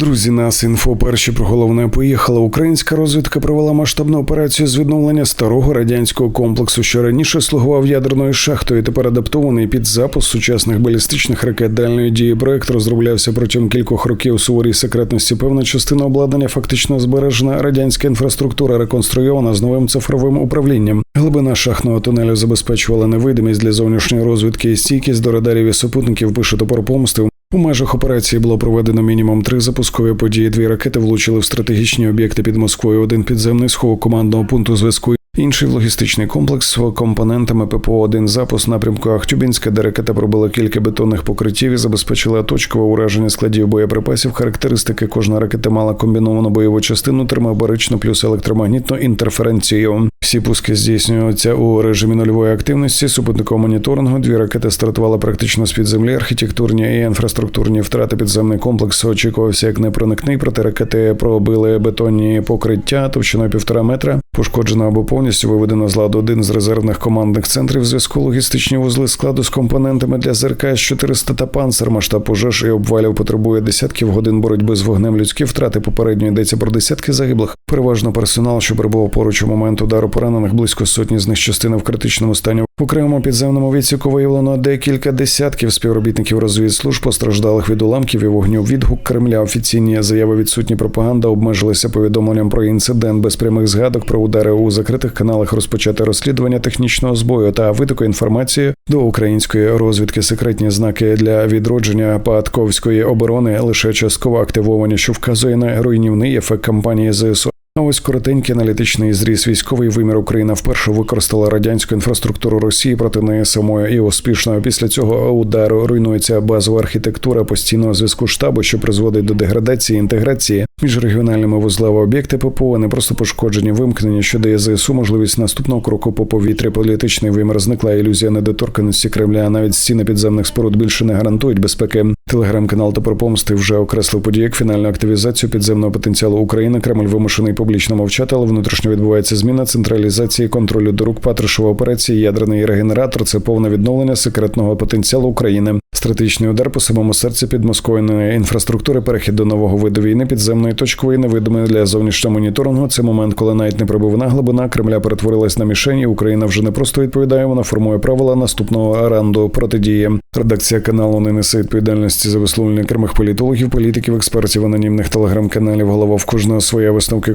Друзі, нас інфо перші про головне поїхала. Українська розвідка провела масштабну операцію з відновлення старого радянського комплексу, що раніше слугував ядерною шахтою. Тепер адаптований під запуск сучасних балістичних ракет дальної дії. Проект розроблявся протягом кількох років у суворій секретності. Певна частина обладнання фактично збережена. Радянська інфраструктура реконструйована з новим цифровим управлінням. Глибина шахтного тунелю забезпечувала невидимість для зовнішньої розвідки і стійкість до радарів і супутників. Пише топор помсти. У межах операції було проведено мінімум три запускові події. Дві ракети влучили в стратегічні об'єкти під Москвою. Один підземний сховок командного пункту зв'язку. Інший логістичний комплекс з компонентами ППО. Один запуск напрямку Ахтюбінська, де ракета пробила кілька бетонних покриттів і забезпечила точкове ураження складів боєприпасів. Характеристики кожна ракета мала комбіновану бойову частину, термобаричну плюс електромагнітну інтерференцію. Всі пуски здійснюються у режимі нульової активності. Супутникового моніторингу. Дві ракети стартували практично з під землі. Архітектурні і інфраструктурні втрати. Підземний комплекс очікувався як непроникний. Проти ракети пробили бетонні покриття товщиною півтора метра. Пошкоджено або повністю виведено з ладу один з резервних командних центрів зв'язку. Логістичні вузли складу з компонентами для ЗРК С-400 та панцер. Масштаб пожеж і обвалів потребує десятків годин боротьби з вогнем. Людські втрати попередньо йдеться про десятки загиблих. Переважно персонал, що перебував поруч у момент удару поранених, близько сотні з них частини в критичному стані. В окремому підземному відсіку виявлено декілька десятків співробітників розвідслужб постраждалих від уламків і вогню. Відгук Кремля офіційні заяви відсутні пропаганда обмежилися повідомленням про інцидент без прямих згадок про удари у закритих каналах розпочати розслідування технічного збою та витоку інформації до української розвідки. Секретні знаки для відродження Патковської оборони лише частково активовані, що вказує на руйнівний ефект кампанії ЗСУ. Ось коротенький аналітичний зріз військовий вимір Україна вперше використала радянську інфраструктуру Росії проти неї самої і успішно. Після цього удару руйнується базова архітектура постійного зв'язку штабу, що призводить до деградації інтеграції між регіональними вузлами об'єкти ППО не просто пошкоджені вимкнення, що дає ЗСУ можливість наступного кроку по повітрі. Політичний вимір зникла ілюзія недоторканості Кремля. Навіть стіни підземних споруд більше не гарантують безпеки. Телеграм-канал Топор помсти вже окреслив події як фінальну активізацію підземного потенціалу України. Кремль вимушений публічно мовчати, але внутрішньо відбувається зміна централізації контролю до рук Патрушева операції. Ядерний регенератор це повне відновлення секретного потенціалу України. Стратегічний удар по самому серці підмоскової інфраструктури, перехід до нового виду війни, підземної точкової невидимої для зовнішнього моніторингу. Це момент, коли навіть непробивна глибина Кремля перетворилась на мішень, і Україна вже не просто відповідає, вона формує правила наступного ранду протидії. Редакція каналу не несе відповідальності за висловлення окремих політологів, політиків, експертів, анонімних телеграм-каналів. Голова в кожного своя висновки.